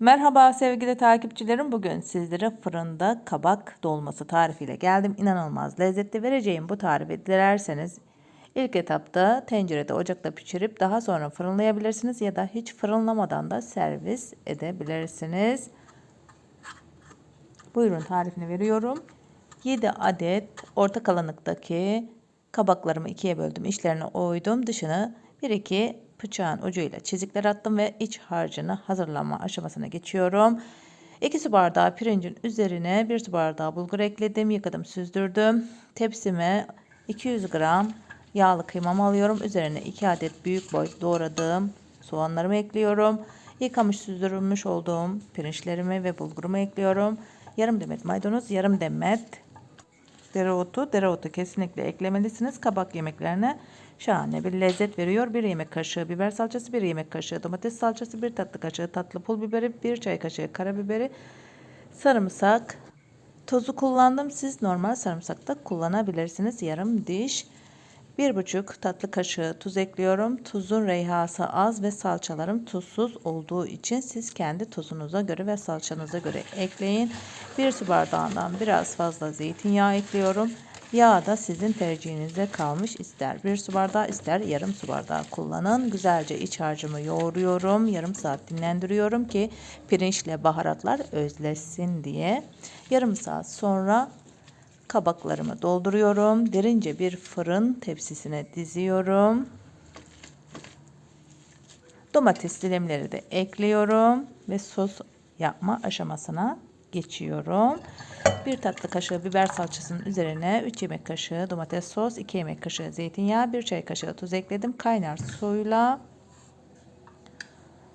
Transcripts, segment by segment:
Merhaba sevgili takipçilerim. Bugün sizlere fırında kabak dolması tarifiyle geldim. İnanılmaz lezzetli vereceğim bu tarifi dilerseniz ilk etapta tencerede ocakta pişirip daha sonra fırınlayabilirsiniz ya da hiç fırınlamadan da servis edebilirsiniz. Buyurun tarifini veriyorum. 7 adet orta kalınlıktaki kabaklarımı ikiye böldüm. İçlerini oydum. Dışını 1-2 bıçağın ucuyla çizikler attım ve iç harcını hazırlama aşamasına geçiyorum. 2 su bardağı pirincin üzerine 1 su bardağı bulgur ekledim. Yıkadım, süzdürdüm. Tepsime 200 gram yağlı kıymamı alıyorum. Üzerine 2 adet büyük boy doğradığım soğanlarımı ekliyorum. Yıkamış, süzdürülmüş olduğum pirinçlerimi ve bulgurumu ekliyorum. Yarım demet maydanoz, yarım demet dereotu. Dereotu kesinlikle eklemelisiniz. Kabak yemeklerine şahane bir lezzet veriyor. Bir yemek kaşığı biber salçası, bir yemek kaşığı domates salçası, bir tatlı kaşığı tatlı pul biberi, bir çay kaşığı karabiberi, sarımsak, tozu kullandım. Siz normal sarımsak da kullanabilirsiniz. Yarım diş. Bir buçuk tatlı kaşığı tuz ekliyorum. Tuzun reyhası az ve salçalarım tuzsuz olduğu için siz kendi tuzunuza göre ve salçanıza göre ekleyin. Bir su bardağından biraz fazla zeytinyağı ekliyorum. Yağ da sizin tercihinize kalmış ister bir su bardağı ister yarım su bardağı kullanın. Güzelce iç harcımı yoğuruyorum. Yarım saat dinlendiriyorum ki pirinçle baharatlar özleşsin diye. Yarım saat sonra kabaklarımı dolduruyorum. Derince bir fırın tepsisine diziyorum. Domates dilimleri de ekliyorum ve sos yapma aşamasına geçiyorum. Bir tatlı kaşığı biber salçasının üzerine 3 yemek kaşığı domates sos, 2 yemek kaşığı zeytinyağı, 1 çay kaşığı tuz ekledim. Kaynar suyla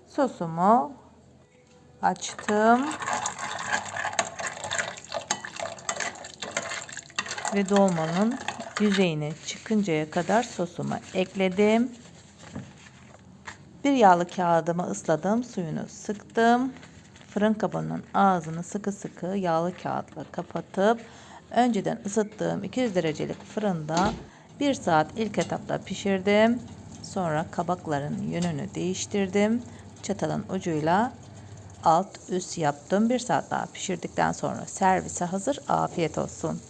sosumu açtım. Ve dolmanın yüzeyine çıkıncaya kadar sosumu ekledim. Bir yağlı kağıdımı ısladım, suyunu sıktım. Fırın kabının ağzını sıkı sıkı yağlı kağıtla kapatıp önceden ısıttığım 200 derecelik fırında 1 saat ilk etapta pişirdim. Sonra kabakların yönünü değiştirdim. Çatalın ucuyla alt üst yaptım. 1 saat daha pişirdikten sonra servise hazır. Afiyet olsun.